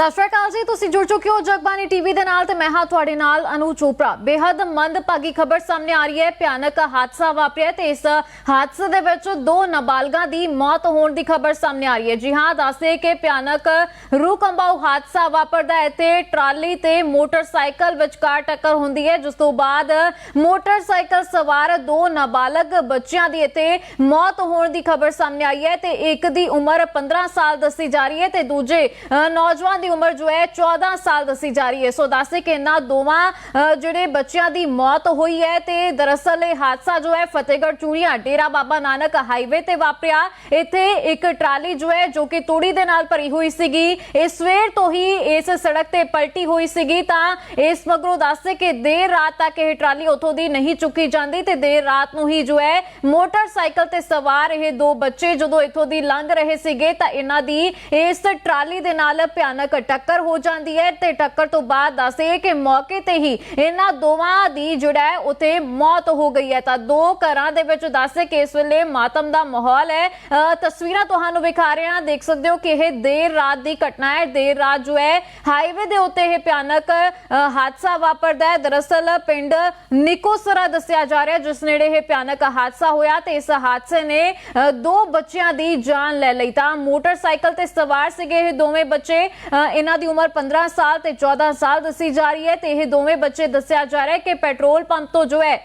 ਸਤਿ ਸ਼੍ਰੀ ਅਕਾਲ ਜੀ ਤੁਸੀਂ ਜੁੜ ਚੁੱਕੇ ਹੋ ਜਗਬਾਨੀ ਟੀਵੀ ਦੇ ਨਾਲ ਤੇ ਮੈਂ ਹਾਂ ਤੁਹਾਡੇ ਨਾਲ ਅਨੂ ਚੋਪੜਾ। ਬੇहद ਮੰਦਭਾਗੀ ਖਬਰ ਸਾਹਮਣੇ ਆ ਰਹੀ ਹੈ ਭਿਆਨਕ ਹਾਦਸਾ ਵਾਪਰਿਆ ਤੇ ਇਸ ਹਾਦਸੇ ਦੇ ਵਿੱਚ ਦੋ ਨਾਬਾਲਗਾਂ ਦੀ ਮੌਤ ਹੋਣ ਦੀ ਖਬਰ ਸਾਹਮਣੇ ਆ ਰਹੀ ਹੈ। ਜੀ ਹਾਂ ਦੱਸਦੇ ਕਿ ਭਿਆਨਕ ਰੂਹ ਹਾਦਸਾ ਵਾਪਰਦਾ ਹੈ ਤੇ ਟਰਾਲੀ ਤੇ ਮੋਟਰਸਾਈਕਲ ਵਿਚਕਾਰ ਟੱਕਰ ਹੁੰਦੀ ਹੈ। ਜਿਸ ਤੋਂ ਬਾਅਦ ਮੋਟਰਸਾਈਕਲ ਸਵਾਰ ਦੋ ਨਾਬਾਲਗ ਬੱਚਿਆਂ ਦੀ ਇੱਥੇ ਮੌਤ ਹੋਣ ਦੀ ਖਬਰ ਸਾਹਮਣੇ ਆਈ ਹੈ ਤੇ ਇੱਕ ਦੀ ਉਮਰ 15 ਸਾਲ ਦੱਸੀ ਜਾ ਰਹੀ ਹੈ ਤੇ ਦੂਜੇ ਅ, ਨੌਜਵਾਨ ਦੀ ਉਮਰ ਜੋ ਹੈ 14 ਸਾਲ ਦੱਸੀ ਜਾ ਰਹੀ ਹੈ। ਸੋ ਦੱਸਦੇ ਕਿ ਇਹਨਾਂ ਦੋਵਾਂ ਜਿਹੜੇ ਬੱਚਿਆਂ ਦੀ ਮੌਤ ਹੋਈ ਹੈ ਤੇ ਦਰਅਸਲ ਇਹ ਹਾਦਸਾ ਜੋ ਹੈ ਫਤਿਹਗੜ੍ਹ ਚੂੜੀਆਂ ਡੇਰਾ ਬਾਬਾ ਨਾਨਕ ਹਾਈਵੇ ਤੇ ਵਾਪਰਿਆ। ਇੱਥੇ ਇੱਕ ਟਰਾਲੀ ਜੋ ਹੈ ਜੋ ਕਿ ਤੂੜੀ ਦੇ ਨਾਲ ਭਰੀ ਹੋਈ ਸੀਗੀ, ਇਹ ਸਵੇਰ ਤੋਂ ਹੀ ਇਸ ਸੜਕ ਤੇ ਪਲਟੀ ਹੋਈ ਸੀਗੀ। ਤਾਂ ਇਸ ਮਗਰੋਂ ਦੱਸਦੇ ਕਿ ਦੇਰ ਰਾਤ ਤੱਕ ਇਹ ਟਰਾਲੀ ਉਥੋਂ ਦੀ ਨਹੀਂ ਚੁੱਕੀ ਜਾਂਦੀ ਤੇ ਦੇਰ ਰਾਤ ਨੂੰ ਹੀ ਜੋ ਹੈ ਮੋਟਰਸਾਈਕਲ ਤੇ ਸਵਾਰ ਇਹ ਦੋ ਬੱਚੇ ਜਦੋਂ ਇਥੋਂ ਦੀ ਲੰਘ ਰਹੇ ਸੀਗੇ ਤਾਂ ਇਹਨਾਂ ਦੀ ਇਸ ਟਰਾਲੀ ਦੇ ਨਾਲ ਭਿਆਨਕ ਟੱਕਰ ਹੋ ਜਾਂਦੀ ਹੈ ਤੇ ਟੱਕਰ ਤੋਂ ਬਾਅਦ ਦੱਸੇ ਕਿ ਮੌਕੇ ਤੇ ਹੀ ਇਹਨਾਂ ਦੋਵਾਂ ਦੀ ਜਿਹੜਾ ਹੈ, ਉਥੇ ਮੌਤ ਹੋ ਗਈ ਹੈ। ਤਾਂ ਦੋ ਘਰਾਂ ਦੇ ਵਿੱਚ ਦੱਸੇ ਕਿ ਇਸ ਵੇਲੇ ਮਾਤਮ ਦਾ ਮਾਹੌਲ ਹੈ। ਤਸਵੀਰਾਂ ਤੁਹਾਨੂੰ ਵਿਖਾ ਰਹੇ ਹਾਂ। ਦੇਖ ਸਕਦੇ ਹੋ ਕਿ ਇਹ ਦੇਰ ਰਾਤ ਦੀ ਘਟਨਾ ਹੈ। ਦੇਰ ਰਾਤ ਜੋ ਹੈ ਹਾਈਵੇ ਦੇ ਉੱਤੇ ਇਹ ਭਿਆਨਕ ਹਾਦਸਾ ਵਾਪਰਦਾ ਹੈ। ਦਰਅਸਲ ਪਿੰਡ ਨਿਕੋਸਰਾ ਦੱਸਿਆ ਜਾ ਰਿਹਾ ਜਿਸ ਨੇੜੇ ਇਹ ਭਿਆਨਕ ਹਾਦਸਾ ਹੋਇਆ ਤੇ ਇਸ ਹਾਦਸੇ ਨੇ ਦੋ ਬੱਚਿਆਂ ਦੀ ਜਾਨ ਲੈ ਲਈ। ਤਾਂ ਮੋਟਰਸਾਈਕਲ ਤੇ ਸਵਾਰ ਸੀਗੇ ਇਹ ਦੋਵੇਂ ਬੱਚੇ। ਇਹਨਾਂ ਦੀ ਉਮਰ 15 ਸਾਲ ਤੇ 14 ਸਾਲ ਦੱਸੀ ਜਾ ਰਹੀ ਹੈ ਤੇ ਇਹ ਦੋਵੇਂ ਬੱਚੇ ਦੱਸਿਆ ਜਾ ਰਿਹਾ ਹੈ ਕਿ ਪੈਟਰੋਲ ਪੰਪ ਤੋਂ ਜੋ ਹੈ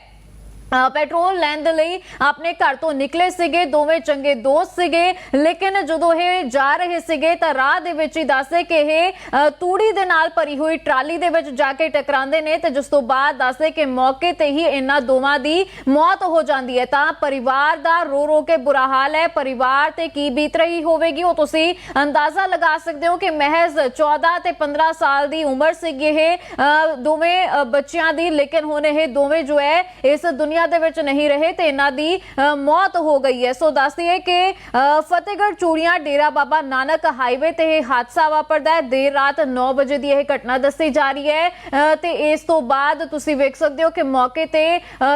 ਪੈਟਰੋਲ ਲੈਣ ਦੇ ਲਈ ਆਪਣੇ ਘਰ ਤੋਂ ਨਿਕਲੇ ਸੀਗੇ ਦੋਵੇਂ ਚੰਗੇ ਦੋਸਤ ਸੀਗੇ। ਲੇਕਿਨ ਜਦੋਂ ਇਹ ਜਾ ਰਹੇ ਸੀਗੇ ਤਾਂ ਰਾਹ ਦੇ ਵਿੱਚ ਹੀ ਦੱਸਦੇ ਕਿ ਇਹ ਤੂੜੀ ਦੇ ਨਾਲ ਭਰੀ ਹੋਈ ਟਰਾਲੀ ਦੇ ਵਿੱਚ ਜਾ ਕੇ ਟਕਰਾਉਂਦੇ ਨੇ ਤੇ ਜਿਸ ਤੋਂ ਬਾਅਦ ਦੱਸਦੇ ਕਿ ਮੌਕੇ ਤੇ ਹੀ ਇਹਨਾਂ ਦੋਵਾਂ ਦੀ ਮੌਤ ਹੋ ਜਾਂਦੀ ਹੈ। ਤਾਂ ਪਰਿਵਾਰ ਦਾ ਰੋ ਰੋ ਕੇ ਬੁਰਾ ਹਾਲ ਹੈ। ਪਰਿਵਾਰ ਤੇ ਕੀ ਬੀਤ ਰਹੀ ਹੋਵੇਗੀ ਉਹ ਤੁਸੀਂ ਅੰਦਾਜ਼ਾ ਲਗਾ ਸਕਦੇ ਹੋ ਕਿ ਮਹਿਜ਼ 14 ਤੇ 15 ਸਾਲ ਦੀ ਉਮਰ ਸੀਗੀ ਇਹ ਅ, ਦੋਵੇਂ ਬੱਚਿਆਂ ਦੀ। ਲੇਕਿਨ ਹੁਣ ਇਹ ਦੋਵੇਂ ਜੋ ਹੈ ਇਸ ਦੁਨੀਆ ਦੇ ਵਿੱਚ ਨਹੀਂ ਰਹੇ ਤੇ ਇਹਨਾਂ ਦੀ ਅ, ਮੌਤ ਹੋ ਗਈ ਹੈ। ਸੋ ਦੱਸਦੀ ਹੈ ਕਿ ਅ, ਫਤਿਹਗੜ੍ਹ ਚੂੜੀਆਂ ਡੇਰਾ ਬਾਬਾ ਨਾਨਕ ਹਾਈਵੇ ਤੇ ਇਹ ਹਾਦਸਾ ਵਾਪਰਦਾ ਹੈ। ਦੇਰ ਰਾਤ 9 ਵਜੇ ਦੀ ਇਹ ਘਟਨਾ ਦੱਸੀ ਜਾ ਰਹੀ ਹੈ। ਅ, ਤੇ ਇਸ ਤੋਂ ਬਾਅਦ ਤੁਸੀਂ ਵੇਖ ਸਕਦੇ ਹੋ ਕਿ ਮੌਕੇ ਤੇ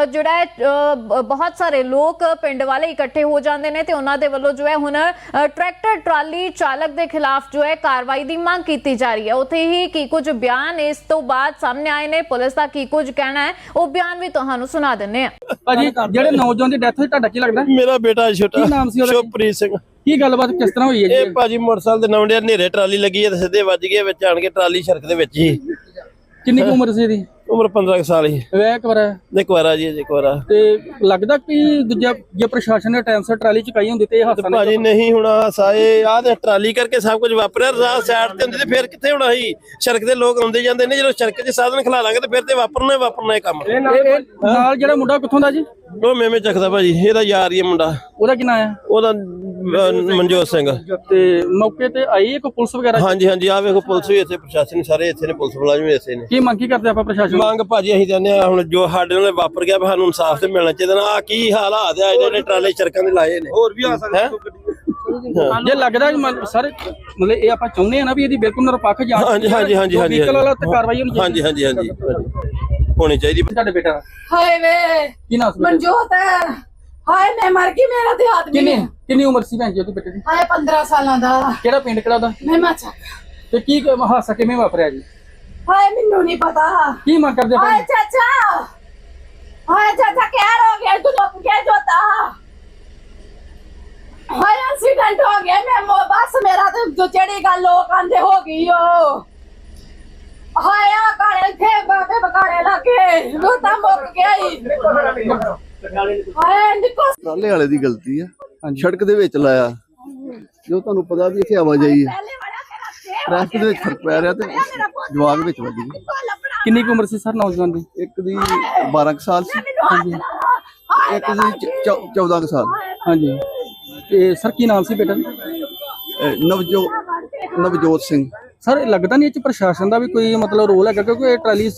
ਜਿਹੜਾ ਹੈ ਅ, ਬਹੁਤ ਸਾਰੇ ਲੋਕ ਪਿੰਡ ਵਾਲੇ ਇਕੱਠੇ ਹੋ ਜਾਂਦੇ ਨੇ ਤੇ ਉਹਨਾਂ ਦੇ ਵੱਲੋਂ ਜੋ ਹੈ ਹੁਣ ਟਰੈਕਟਰ ਟਰਾਲੀ ਚਾਲਕ ਦੇ ਖਿਲਾਫ ਜੋ ਹੈ ਕਾਰਵਾਈ ਦੀ ਮੰਗ ਕੀਤੀ ਜਾ ਰਹੀ ਹੈ। ਉੱਥੇ ਹੀ ਕੀ ਕੁਝ ਬਿਆਨ ਇਸ ਤੋਂ ਬਾਅਦ ਸਾਹਮਣੇ ਆਏ ਨੇ। ਪੁਲਿਸ ਦਾ ਕੀ ਕੁਝ ਕਹਿਣਾ ਹੈ ਉਹ ਬਿਆਨ ਵੀ ਤੁਹਾਨੂੰ ਸੁਣਾ ਦਿੰਨੇ ਆ ਭਾਜੀ ਜਿਹੜੇ ਨੌਜਵਾਨ ਦੀ ਡੈਥ ਹੋਈ ਤੁਹਾਡਾ ਕੀ ਲੱਗਦਾ? ਮੇਰਾ ਬੇਟਾ ਛੋਟਾ। ਕੀ ਨਾਮ ਸੀ ਉਹਦਾ? ਸ਼ੁਭਪ੍ਰੀਤ ਸਿੰਘ। ਕੀ ਗੱਲਬਾਤ ਕਿਸ ਤਰ੍ਹਾਂ ਹੋਈ ਹੈ ਇਹ ਜੀ ਭਾਜੀ ਮੋਟਰਸਾਈਕਲ ਦੇ ਨਵੰਡੇ ਹਨੇਰੇ ਟਰਾਲੀ ਲੱਗੀ ਹੈ ਤੇ ਸਿੱਧੇ ਵੱਜ ਗਏ ਵਿੱਚ ਆਣ ਕੇ ਟਰਾਲੀ ਸੜਕ ਦੇ ਵਿੱਚ ਹੀ ਕਿੰਨੀ ਕੁ ਉਮਰ ਸੀ ਇਹਦੀ? ਉਮਰ 15 ਕੁ ਸਾਲ ਹੀ। ਵਿਆਹ ਕਰਾ ਇੱਕ ਵਾਰਾ ਜੀ ਇੱਕ ਵਾਰਾ ਤੇ ਲੱਗਦਾ ਕਿ ਦੂਜਾ ਜੇ ਪ੍ਰਸ਼ਾਸਨ ਨੇ ਟਾਈਮ ਸਿਰ ਟਰਾਲੀ ਚੁਕਾਈ ਹੁੰਦੀ ਤੇ ਇਹ ਹਾਦਸਾ ਭਾਜੀ ਨਹੀਂ ਹੋਣਾ ਸਾਏ ਆਹ ਤੇ ਟਰਾਲੀ ਕਰਕੇ ਸਭ ਕੁਝ ਵਾਪਰਿਆ ਰਾਹ ਸਾਈਡ ਤੇ ਹੁੰਦੀ ਤੇ ਫਿਰ ਕਿੱਥੇ ਹੋਣਾ ਸੀ? ਸੜਕ ਦੇ ਲੋਕ ਆਉਂਦੇ ਜਾਂਦੇ ਨੇ ਜਦੋਂ ਸੜਕ 'ਚ ਸਾਧਨ ਖਲਾ ਲਾਂਗੇ ਤੇ ਫਿਰ ਤੇ ਵਾਪਰਨਾ ਹੀ ਵਾਪਰਨਾ ਇਹ ਕੰਮ। ਇਹ- ਇਹ ਨਾਲ ਜਿਹੜਾ ਮੁੰਡਾ ਕਿੱਥੋਂ ਦਾ ਜੀ? ਉਹ ਮੇਵੇਂ ਚੱਕਦਾ ਭਾਜੀ ਇਹਦਾ ਯਾਰ ਹੀ ਹੈ ਮੁੰਡਾ। ਉਹਦਾ ਕੀ ਨਾਂ ਹੈ? ਉਹਦਾ ਅਹ, ਮਨਜੋਤ ਸਿੰਘ। ਤੇ ਮੌਕੇ ਤੇ ਆਈ ਇੱਕ ਪੁਲਿਸ ਵਗੈਰਾ ਹਾਂਜੀ ਹਾਂਜੀ ਆ ਵੇਖੋ ਪੁਲਿਸ ਵੀ ਇੱਥੇ ਪ੍ਰਸ਼ਾਸਨ ਸਾਰੇ ਇੱਥੇ ਨੇ ਪੁਲਿਸ ਮੁਲਾਜ਼ਮ ਵੀ ਇੱਥੇ ਨੇ। ਕੀ ਮੰਗ ਕੀ ਕਰਦੇ ਆਪਾਂ ਪ੍ਰਸ਼ਾਸਨ ਤੋਂ? ਮੰਗ ਭਾਜੀ ਅਸੀਂ ਜਾਂਦੇ ਆ ਹੁਣ ਜੋ ਸਾਡੇ ਨਾਲ ਵਾਪਰ ਗਿਆ ਵੀ ਸਾਨੂੰ ਇਨਸਾਫ ਤੇ ਮਿਲਣਾ ਚਾਹੀਦਾ ਨਾ ਆ ਕੀ ਹਾਲਾਤ ਆ ਜਿਹੜੇ ਟਰਾਲੇ ਚਰਕਾਂ ਦੇ ਲਾਏ ਨੇ। ਹੋਰ ਵੀ ਆ ਜੇ ਲੱਗਦਾ ਸਰ ਮਤਲਬ ਇਹ ਆਪਾਂ ਚਾਹੁੰਦੇ ਆ ਨਾ ਵੀ ਇਹਦੀ ਬਿਲਕੁਲ ਨਿਰਪੱਖ ਜਾਂਚ ਹਾਂਜੀ ਹਾਂਜੀ ਹਾਂਜੀ ਜੋ ਹਾਂਜੀ vehicle ਵਾਲਾ ਤੇ ਕਾਰਵਾਈ ਹੋਣੀ ਚਾਹੀਦੀ। ਹਾਂਜੀ ਹਾਂਜੀ ਹਾਂਜੀ ਹੋਣੀ ਚਾਹੀਦੀ। ਤੁਹਾਡੇ ਬੇਟਾ? ਦਾ ਹਾਏ ਵੇ। ਕੀ ਨਾਮ? ਮਨਜੋਤ। ਹਾਏ ਮੈਂ ਮਰ ਗਈ ਮੇਰਾ ਤੇ ਆਦਮੀ ਕਿੰਨੀ ਕਿੰਨੀ ਉਮਰ ਸੀ ਭੈਣ ਜੀ ਉਹਦੇ ਬੇਟੇ ਦੀ? ਹਾਏ 15 ਸਾਲਾਂ ਦਾ। ਕਿਹੜਾ ਪਿੰਡ ਕਿਹੜਾ ਉਹਦਾ? ਮੈਂ ਮਾ ਤੇ ਕੀ ਹਾਦਸਾ ਕਿਵੇਂ ਵਾਪਰਿਆ ਜੀ? ਹਾਏ ਮੈਨੂੰ ਨਹੀਂ ਪਤਾ। ਕੀ ਮੰਗ ਕਰਦੇ ਆਪਾਂ ਹਾਏ ਚਾਚਾ। ਹਾਏ ਚਾਚਾ ਕੀ ਹੋ ਗਿਆ? ਤੂੰ ਲੋਕ ਕੇ ਜੋਤਾ। ਹਾਏ ਐਕਸੀਡੈਂਟ ਹੋ ਗਿਆ। ਮੈਂ ਮੋ ਬਸ ਮੇਰਾ ਤੇ ਜੋ ਜਿਹੜੀ ਗੱਲ ਲੋਕ ਆਂਦੇ ਹੋ ਗਈ ਓ। ਹਾਏ ਆ ਕਾਲੇ ਥੇ ਬਾਬੇ ਬਕਾਲੇ ਲੱਗੇ। ਰੋਤਾ ਮੁੱਕ ਗਿਆ ਨਿਕੋ ਟਰਾਲੇ ਵਾਲੇ ਦੀ ਗਲਤੀ ਆ। ਸੜਕ ਦੇ ਵਿੱਚ ਲਾਇਆ। ਜੋ ਤੁਹਾਨੂੰ ਪਤਾ ਵੀ ਇੱਥੇ ਆਵਾਜਾਈ ਹੈ ਟ੍ਰੈਫਿਕ ਦੇ ਵਿੱਚ ਫ਼ਰਕ ਪੈ ਰਿਹਾ ਤੇ ਜਵਾਗ ਵਿੱਚ ਵੱਜ ਗਈ। ਕਿੰਨੀ ਕੁ ਉਮਰ ਸੀ ਸਰ ਨੌਜਵਾਨ ਦੀ? ਇੱਕ ਦੀ 12 ਕੁ ਸਾਲ ਸੀ। ਹਾਏ ਇੱਕ ਦੀ ਚ- ਚੌ- 14 ਕੁ ਸਾਲ। ਹਾਂਜੀ। ਤੇ ਸਰ ਕੀ ਨਾਮ ਸੀ ਬੇਟਾ ਨਵਜੋ ਨਵਜੋਤ ਸਿੰਘ। ਸਰ ਲੱਗਦਾ ਨਹੀਂ ਇਹ ਚ ਪ੍ਰਸ਼ਾਸਨ ਦਾ ਵੀ ਕੋਈ ਮਤਲਬ ਰੋਲ ਹੈਗਾ ਕਿਉਂਕਿ ਇਹ ਟਰਾਲੀ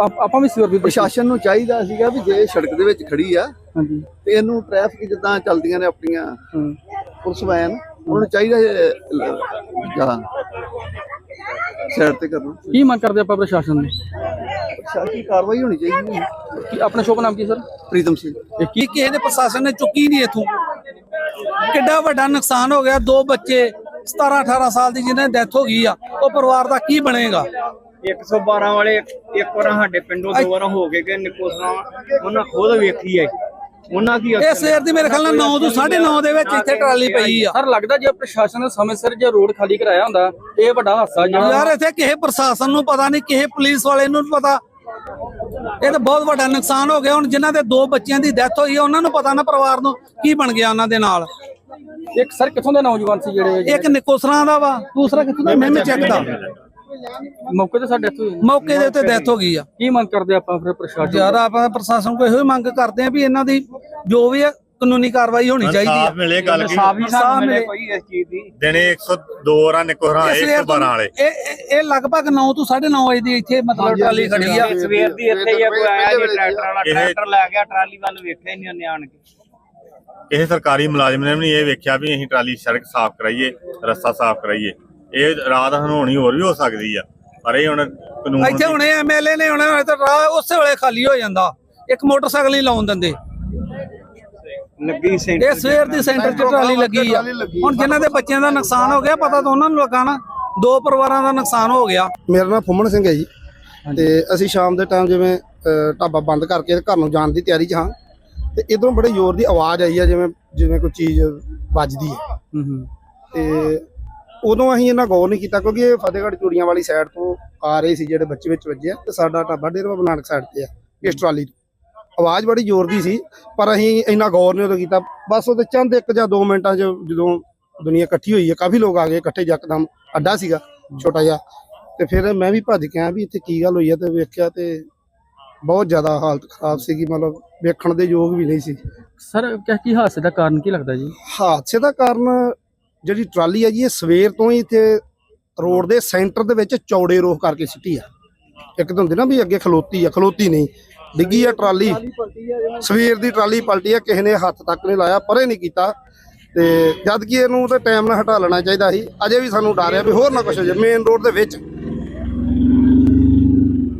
ਆਪ- ਆਪਾਂ ਵੀ ਸਿਰ ਵੀ ਪ੍ਰਸ਼ਾਸਨ ਨੂੰ ਚਾਹੀਦਾ ਸੀਗਾ ਵੀ ਜੇ ਸੜਕ ਦੇ ਵਿੱਚ ਖੜੀ ਆ ਹਾਂਜੀ। ਤੇ ਇਹਨੂੰ ਟ੍ਰੈਫਿਕ ਜਿੱਦਾਂ ਚੱਲਦੀਆਂ ਨੇ ਆਪਣੀਆਂ। ਪੁਲਿਸ ਵੈਨ ਉਹਨਾਂ ਨੂੰ ਚਾਹੀਦਾ ਜਾਂ ਸਾਈਡ ਤੇ ਕਰਨਾ। ਕੀ ਮੰਗ ਕਰਦੇ ਆਪਾਂ ਪ੍ਰਸ਼ਾਸਨ ਨੂੰ? ਪ੍ਰਸ਼ਾਸਨ ਕਾਰਵਾਈ ਹੋਣੀ ਚਾਹੀਦੀ ਹੈ। ਕੀ ਆਪਣਾ ਸ਼ੁਭ ਨਾਮ ਕੀ ਸਰ? ਪ੍ਰੀਤਮ ਸਿੰਘ। ਇਹ ਕੀ ਕੀ ਕਿਸੇ ਨੇ ਪ੍ਰਸ਼ਾਸਨ ਨੇ ਚੁੱਕੀ ਨਹੀਂ ਇਥੋਂ। ਕਿੱਡਾ ਵੱਡਾ ਨੁਕਸਾਨ ਹੋ ਗਿਆ ਦੋ ਬੱਚੇ 17 18 ਸਾਲ ਦੀ ਜਿਹਨੇ ਡੈਥ ਹੋ ਗਈ ਆ ਉਹ ਪਰਿਵਾਰ ਦਾ ਕੀ ਬਣੇਗਾ? 112 ਵਾਲੇ ਇੱਕ ਵਾਰ ਸਾਡੇ ਪਿੰਡੋਂ ਦੋ ਵਾਰ ਹੋ ਗਏ ਕਿ ਨਿਕੋਸਰਾ ਉਹਨਾਂ ਖੁਦ ਵੇਖੀ ਹੈ। ਉਹਨਾਂ ਕੀ ਇਹ ਸਵੇਰ ਦੀ ਮੇਰੇ ਖਿਆਲ ਨਾਲ 9 ਤੋਂ 9:30 ਦੇ ਵਿੱਚ ਇੱਥੇ ਟਰਾਲੀ ਪਈ ਆ। ਸਰ ਲੱਗਦਾ ਜੇ ਪ੍ਰਸ਼ਾਸਨ ਨੇ ਸਮੇਂ ਸਿਰ ਜੇ ਰੋਡ ਖਾਲੀ ਕਰਾਇਆ ਹੁੰਦਾ ਇਹ ਵੱਡਾ ਹਾਦਸਾ ਜਿਹੜਾ ਯਾਰ ਇੱਥੇ ਕਿਸੇ ਪ੍ਰਸ਼ਾਸਨ ਨੂੰ ਪਤਾ ਨਹੀਂ ਕਿਸੇ ਪੁਲਿਸ ਵਾਲੇ ਨੂੰ ਨੀ ਪਤਾ। ਇਹ ਤਾਂ ਬਹੁਤ ਵੱਡਾ ਨੁਕਸਾਨ ਹੋ ਗਿਆ। ਹੁਣ ਜਿਨ੍ਹਾਂ ਦੇ ਦੋ ਬੱਚਿਆਂ ਦੀ ਡੈਥ ਹੋਈ ਹੈ ਉਹਨਾਂ ਨੂੰ ਪਤਾ ਨਾ ਪਰਿਵਾਰ ਨੂੰ ਕੀ ਬਣ ਗਿਆ ਉਹਨਾਂ ਦੇ ਨਾਲ। ਇੱਕ ਸਰ ਕਿੱਥੋਂ ਦੇ ਨੌਜਵਾਨ ਸੀ ਜਿਹੜੇ ਇੱਕ ਨਿਕੋਸਰਾਂ ਦਾ ਵਾ। ਦੂਸਰਾ ਕਿੱਥੋਂ ਦਾ ਮੈਂ ਚੈੱਕ ਦਾ ਮੌਕੇ ਤੇ ਸਾਡੇ ਇੱਥੇ ਮੌਕੇ ਦੇ ਉੱਤੇ ਡੈਥ ਹੋ ਗਈ ਆ। ਕੀ ਮੰਗ ਕਰਦੇ ਆਪਾਂ ਫਿਰ ਪ੍ਰਸ਼ਾਸਨ ਯਾਰ ਆਪਾਂ ਪ੍ਰਸ਼ਾਸਨ ਕੋਲ ਇਹੋ ਹੀ ਮੰਗ ਕਰਦੇ ਆ ਵੀ ਇਹਨਾਂ ਦੀ ਜੋ ਵੀ ਹੈ ਕਾਨੂੰਨੀ ਕਾਰਵਾਈ ਹੋਣੀ ਚਾਹੀਦੀ ਆ। ਸਾਫ਼ ਮਿਲੇ ਗੱਲ ਕੀ? ਸਾਫ਼ ਹੀ ਸਾਫ਼ ਸਾਨੂੰ ਮਿਲੇ ਮਿਲੇ। ਕੋਈ ਇਸ ਚੀਜ਼ ਦੀ। ਦਿਨੇ 102 ਰਾਂ ਨਿਕੋਹਰਾਂ ਇਸ ਲਈ 112 ਵਾਲੇ। ਇਹ ਇਹ- ਇਹ ਲਗਭਗ 9 ਤੋਂ 9:30 ਵਜੇ ਦੀ ਇੱਥੇ ਮਤਲਬ ਟਰਾਲੀ ਖੜੀ ਆ। ਸਵੇਰ ਦੀ ਇੱਥੇ ਹੀ ਆ, ਕੋਈ ਆਇਆ ਨਹੀਂ ਟਰੈਕਟਰ ਵਾਲਾ ਇਹ- ਟਰੈਕਟਰ ਲੈ ਗਿਆ ਟਰਾਲੀ ਵੱਲ ਵੇਖਿਆ ਹੀ ਨਹੀਂ ਉਹਨੇ ਆਣ ਕੇ। ਕਿਸੇ ਸਰਕਾਰੀ ਮੁਲਾਜ਼ਮ ਨੇ ਵੀ ਨਹੀਂ ਇਹ ਵੇਖਿਆ ਵੀ ਅਸੀਂ ਟਰਾਲੀ ਸੜਕ ਸਾਫ਼ ਕਰਾਈਏ ਰਸਤਾ ਸਾਫ਼ ਕਰਾਈਏ। ਇਹ ਰਾਤ ਹਨੋਣੀ ਹੋਰ ਵੀ ਹੋ ਸਕਦੀ ਆ। ਪਰ ਇਹ ਹੁਣ ਕਾਨੂੰਨ ਇੱਥੇ ਹੁਣੇ ਐਮਐਲਏ ਨੇ ਹੁਣੇ ਤਾਂ ਰਾਹ ਉਸੇ ਵੇਲੇ ਖਾਲੀ ਹੋ ਜਾਂਦਾ। ਇੱਕ ਮੋਟਰਸਾਈਕਲ ਹੀ ਲਾਉਣ ਦਿੰਦੇ। ਲੱਗੀ ਸੈਂਟਰ ਇਹ ਸਵੇਰ ਦੀ ਸੈਂਟਰ 'ਚ ਟਰਾਲੀ ਲੱਗੀ ਆ। ਹੁਣ ਜਿਨ੍ਹਾਂ ਦੇ ਬੱਚਿਆਂ ਦਾ ਨੁਕਸਾਨ ਹੋ ਗਿਆ ਪਤਾ ਤਾਂ ਉਹਨਾਂ ਨੂੰ ਲੱਗਾ ਨਾ। ਦੋ ਪਰਿਵਾਰਾਂ ਦਾ ਨੁਕਸਾਨ ਹੋ ਗਿਆ। ਮੇਰਾ ਨਾਮ ਫੁੰਮਣ ਸਿੰਘ ਹੈ ਜੀ। ਤੇ ਅਸੀਂ ਸ਼ਾਮ ਦੇ ਟਾਈਮ ਜਿਵੇਂ ਢਾਬਾ ਬੰਦ ਕਰਕੇ ਘਰ ਨੂੰ ਜਾਣ ਦੀ ਤਿਆਰੀ 'ਚ ਹਾਂ। ਤੇ ਇਧਰੋਂ ਬੜੇ ਜ਼ੋਰ ਦੀ ਆਵਾਜ਼ ਆਈ ਆ ਜਿਵੇਂ ਜਿਵੇਂ ਕੋਈ ਚੀਜ਼ ਵੱਜਦੀ ਹੈ। ਹੂੰ ਹੂੰ। ਤੇ ਉਦੋਂ ਅਸੀਂ ਇਹਨਾਂ ਗੌਰ ਨਹੀਂ ਕੀਤਾ ਕਿਉਂਕਿ ਇਹ ਫਤਿਹਗੜ੍ਹ ਚੂੜੀਆਂ ਵਾਲੀ ਸਾਈਡ ਤੋਂ ਆ ਰਹੇ ਸੀ ਜਿਹੜੇ ਬੱਚੇ ਵਿੱਚ ਵੱਜੇ ਆ ਤੇ ਸਾਡਾ ਢਾਬਾ ਡੇਰਾ ਬਾਬਾ ਨਾਨਕ ਸਾਈਡ ਤੇ ਆ ਇਸ ਟਰਾਲੀ ਤੋਂ। ਆਵਾਜ਼ ਬੜੀ ਜ਼ੋਰ ਦੀ ਸੀ ਪਰ ਅਸੀਂ ਇੰਨਾ ਗੌਰ ਨਹੀਂ ਉਦੋਂ ਕੀਤਾ। ਬਸ ਉਹਦੇ ਚੰਦ ਇੱਕ ਜਾਂ 2 ਮਿੰਟਾਂ 'ਚ ਜਦੋਂ ਦੁਨੀਆ ਇਕੱਠੀ ਹੋਈ ਹੈ ਕਾਫੀ ਲੋਕ ਆ ਗਏ ਇਕੱਠੇ ਯਕਦਮ ਅੱਡਾ ਸੀਗਾ ਛੋਟਾ ਜਿਹਾ। ਤੇ ਫਿਰ ਮੈਂ ਵੀ ਭੱਜ ਕੇ ਆਇਆ ਵੀ ਇੱਥੇ ਕੀ ਗੱਲ ਹੋਈ ਹੈ ਤੇ ਵੇਖਿਆ ਤੇ ਬਹੁਤ ਜ਼ਿਆਦਾ ਹਾਲਤ ਖਰਾਬ ਸੀਗੀ ਮਤਲਬ ਵੇਖਣ ਦੇ ਯੋਗ ਵੀ ਨਹੀਂ ਸੀ। ਸਰ ਕਿਆ ਕੀ ਹਾਦਸੇ ਦਾ ਕਾਰਨ ਕੀ ਲੱਗਦਾ ਜੀ? ਹਾਦਸੇ ਦਾ ਕਾਰਨ ਜਿਹੜੀ ਟਰਾਲੀ ਹੈ ਜੀ, ਇਹ ਸਵੇਰ ਤੋਂ ਹੀ ਇੱਥੇ ਰੋਡ ਦੇ ਸੈਂਟਰ ਦੇ ਵਿੱਚ ਚੌੜੇ ਰੋਹ ਕਰਕੇ ਸਿੱਟੀ ਆ। ਇੱਕ ਤਾਂ ਹੁੰਦੀ ਨਾ ਵੀ ਅੱਗੇ ਖਲੋਤੀ ਆ, ਖਲੋਤੀ ਨਹੀਂ। ਡਿੱਗੀ ਆ ਟਰਾਲੀ। ਸਵੇਰ ਦੀ ਟਰਾਲੀ ਪਲਟੀ ਆ, ਕਿਸੇ ਨੇ ਹੱਥ ਤੱਕ ਨਹੀਂ ਲਾਇਆ, ਪਰੇ ਨਹੀਂ ਕੀਤਾ। ਤੇ ਜਦ ਕਿ ਇਹਨੂੰ ਤੇ ਟਾਈਮ ਨਾਲ ਹਟਾ ਲੈਣਾ ਚਾਹੀਦਾ ਸੀ। ਅਜੇ ਵੀ ਸਾਨੂੰ ਡਰ ਆ ਵੀ ਹੋਰ ਨਾ ਕੁਛ ਹੋ ਜਾਏ ਮੇਨ ਰੋਡ ਦੇ ਵਿੱਚ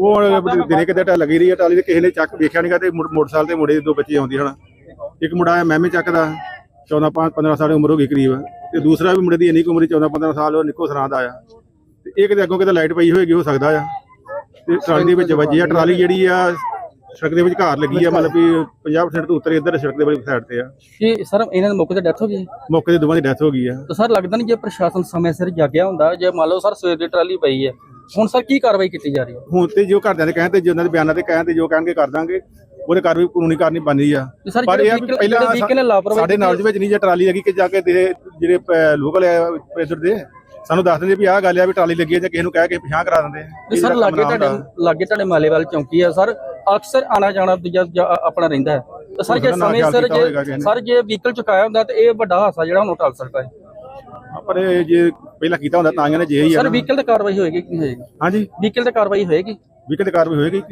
ਉਹ ਦਿਨੇ ਕਿਤੇ ਟਾ ਲੱਗੀ ਰਹੀ ਆ ਟਰਾਲੀ ਤੇ ਕਿਸੇ ਨੇ ਚੱਕ ਵੇਖਿਆ ਨਹੀਂਗਾ ਤੇ ਮੁੜ- ਮੋਟਰਸਾਈਕਲ ਤੇ ਮੁੰਡੇ ਦੇ ਦੋ ਬੱਚੇ ਆਉਂਦੇ ਹਨ। ਇੱਕ ਮੁੰਡਾ ਆ ਮਹਿਮੇ ਚੱਕ ਦਾ 14 15 ਸਾਲ ਦੀ ਉਮਰ ਹੋ ਗਈ ਕਰੀਬ। ਤੇ ਦੂਸਰਾ ਵੀ ਮੁੰਡੇ ਦੀ ਇੰਨੀ ਕੁ ਉਮਰ 14 15 ਸਾਲ ਉਹ ਨਿੱਕੋ ਸਰਾਂ ਦਾ ਆ ਤੇ ਇਹ ਕਿਤੇ ਅੱਗੋਂ ਕਿਤੇ ਲਾਈਟ ਪਈ ਹੋਏਗੀ ਹੋ ਸਕਦਾ ਆ। ਤੇ ਟਰਾਲੀ ਦੇ ਵਿੱਚ ਵੱਜੀ ਆ ਟਰਾਲੀ ਜਿਹੜੀ ਆ ਸੜਕ ਦੇ ਵਿੱਚ ਘਾਰ ਲੱਗੀ ਆ ਮਤਲਬ ਵੀ 50% ਤੋਂ ਉੱਤਰ ਇੱਧਰ ਸੜਕ ਦੇ ਵਾਲੀ ਸਾਈਡ ਤੇ ਆ। ਕਿ ਸਰ ਇਹਨਾਂ ਦੇ ਮੌਕੇ ਤੇ ਡੈਥ ਹੋ ਗਈ? ਮੌਕੇ ਤੇ ਦੋਵਾਂ ਦੀ ਡੈਥ ਹੋ ਗਈ ਆ। ਤਾਂ ਸਰ ਲੱਗਦਾ ਨਹੀਂ ਜੇ ਪ੍ਰਸ਼ਾਸਨ ਸਮੇਂ ਸਿਰ ਜਾਗਿਆ ਹੁੰਦਾ ਜੇ ਮੰਨ ਲਓ ਸਰ ਸਵੇਰ ਦੀ ਟਰਾਲੀ ਪਈ ਹੈ ਹੁਣ ਸਰ ਕੀ ਕਾਰਵਾਈ ਕੀਤੀ ਜਾ ਰਹੀ ਹੈ ਹੁਣ ਤੇ ਜੋ ਘਰਦਿਆਂ ਦੇ ਕਹਿਣ ਤੇ ਜੋ ਉਹਨਾਂ ਦੇ ਬਿਆਨਾਂ ਤੇ ਕਹਿਣ ਤੇ ਜੋ ਕਹਿਣਗੇ ਕਰ ਦਾਂਗੇ ਉਹਦੇ ਕਾਰਵਾਈ ਕਾਨੂੰਨੀ ਕਾਰਨੀ ਬਣਦੀ ਆ ਤੇ ਸਰ ਪਰ ਇਹ ਆ ਵੀ ਪਹਿਲਾਂ ਸਾਡੇ ਨਾਲ ਦੇ ਵਿੱਚ ਨਹੀਂ ਜੇ ਟਰਾਲੀ ਲੱਗੀ ਕਿ ਜਾ ਕੇ ਜਿਹੜੇ ਲੋਕਲ ਆ ਪ੍ਰੈਸ਼ਰ ਦੇ ਸਾਨੂੰ ਦੱਸ ਦਿੰਦੇ ਵੀ ਆਹ ਗੱਲ ਆ ਵੀ ਟਰਾਲੀ ਲੱਗੀ ਆ ਜਾਂ ਕਿਸੇ ਨੂੰ ਕਹਿ ਕੇ ਪਿਛਾਂ ਕਰਾ ਦਿੰਦੇ ਆ। ਸਰ ਲਾਗੇ ਤੁਹਾਡੇ। ਲਾਗੇ ਤੁਹਾਡੇ ਮਾਲੇਵਾਲ ਚੌਂਕੀ ਆ ਸਰ ਅਕਸਰ ਆਣਾ ਜਾਣਾ ਆਪਣਾ ਰਹਿੰਦਾ ਹੈ ਸਰ ਜੇ ਸਮੇਂ ਸਿਰ ਜੇ। ਸਰ ਜੇ ਵਹੀਕਲ ਚੁਕਾਇਆ ਹੁੰਦਾ ਤੇ ਇਹ ਵੱਡਾ ਹਾਦਸਾ ਜਿਹੜਾ ਉਹਨੂੰ ਟਲ ਸਕਦਾ ਹੈ ਪਰ ਇਹ ਜੇ ਪਹਿਲਾਂ ਕੀਤਾ ਹੁੰਦਾ ਤਾਂ ਇਹਨਾਂ ਨੇ ਜੇ ਹੀ ਸਰ। ਵਹੀਕਲ ਤੇ ਕਾਰਵਾਈ ਹੋਏਗੀ ਕਿ ਹੋਏਗੀ? ਹਾਂਜੀ। ਵਹੀਕਲ ਤੇ ਕਾਰਵਾਈ ਹੋਏਗੀ? ਵੀ ਕਿਤੇ ਕਾਰਵਾਈ ਹੋਏਗੀ।